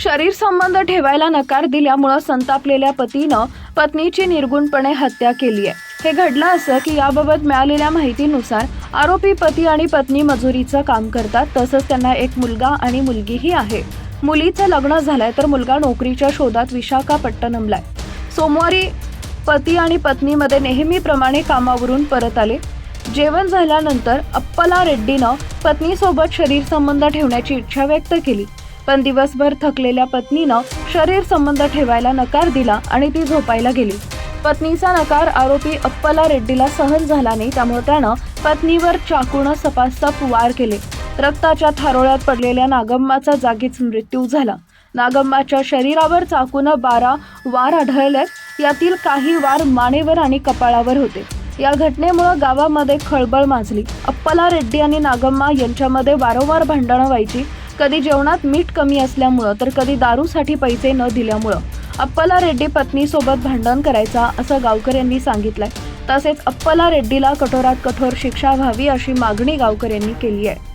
शरीर संबंध ठेवायला नकार दिल्यामुळं संतापलेल्या पतीनं पत्नीची निर्गुणपणे हत्या केली आहे. हे घडलं असं की याबाबत मिळालेल्या माहितीनुसार आरोपी पती आणि पत्नी मजुरीचं काम करतात तसंच त्यांना एक मुलगा आणि मुलगीही आहे. मुलीचं लग्न झालंय तर मुलगा नोकरीच्या शोधात विशाखापट्टनमलाय सोमवारी पती आणि पत्नीमध्ये नेहमीप्रमाणे कामावरून परत आले. जेवण झाल्यानंतर अप्पला रेड्डीनं पत्नीसोबत शरीर संबंध ठेवण्याची इच्छा व्यक्त केली. पण दिवसभर थकलेल्या पत्नीनं शरीर संबंध ठेवायला नकार दिला आणि ती झोपायला गेली. पत्नीचा नकार आरोपी अप्पला रेड्डीला सहन झाला नाही त्यामुळे त्यानं पत्नीवर चाकूनं सपासप वार केले. रक्ताच्या थारोळ्यात पडलेल्या नागम्माचा जागीच मृत्यू झाला. नागम्माच्या शरीरावर चाकूनं बारा वार आढळले यातील काही वार मानेवर आणि कपाळावर होते. या घटनेमुळे गावामध्ये खळबळ माजली. अप्पला रेड्डी आणि नागम्मा यांच्यामध्ये वारंवार भांडणं व्हायची कधी जेवणात मीठ कमी असल्यामुळं तर कधी दारूसाठी पैसे न दिल्यामुळं. अप्पला रेड्डी पत्नीसोबत भांडण करायचा असं गावकऱ्यांनी सांगितलंय. तसेच अप्पला रेड्डीला कठोरात कठोर शिक्षा व्हावी अशी मागणी गावकऱ्यांनी केली आहे.